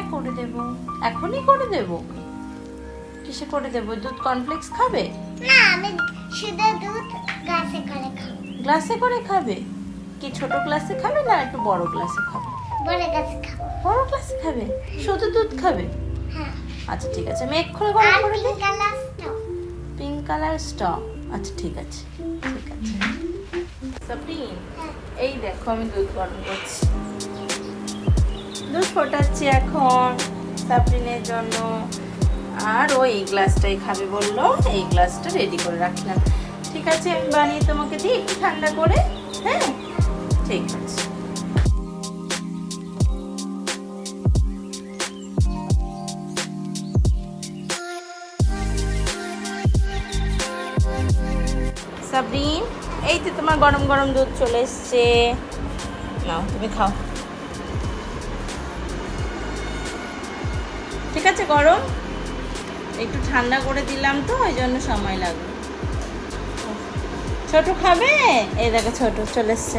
করে দেব। এখনই করে দেব। কিসে করে দেব? দুধ কর্নফ্লেক্স খাবে? না আমি শুধু দুধ গাছে করে খাব। গ্লাসে করে খাবে? কি ছোট গ্লাসে খাবে না একটু বড় গ্লাসে খাবে? বড় গাছে খাব। বড় গ্লাসে খাবে? শুধু দুধ খাবে? হ্যাঁ। আচ্ছা ঠিক আছে। আমি এক্ষুনি গরম করে দিই। পিঙ্ক কালার স্টক আচ্ছা ঠিক আছে। ঠিক আছে। সাবরিন হ্যাঁ। এই দেখো আমি দুধ গরম করছি। দুধ ফোটাচ্ছি এখন। সাবরিনের জন্য। আর ও এই গ্লাসটাই খাবে বলল। এই গ্লাসটা রেডি করে রাখলাম। ঠিক আছে, আমি বানিয়ে তোমাকে দিই একটু ঠান্ডা করে। হ্যাঁ? ঠিক আছে। সাবরিন, এই তো তোমার গরম গরম দুধ চলে এসছে। নাও, তুমি খাও। আছে গরম। একটু ঠান্ডা করে দিলাম তো, ওই জন্য সময় লাগবে ছোট খাবে? এই দেখো ছোট, চলে এসছে।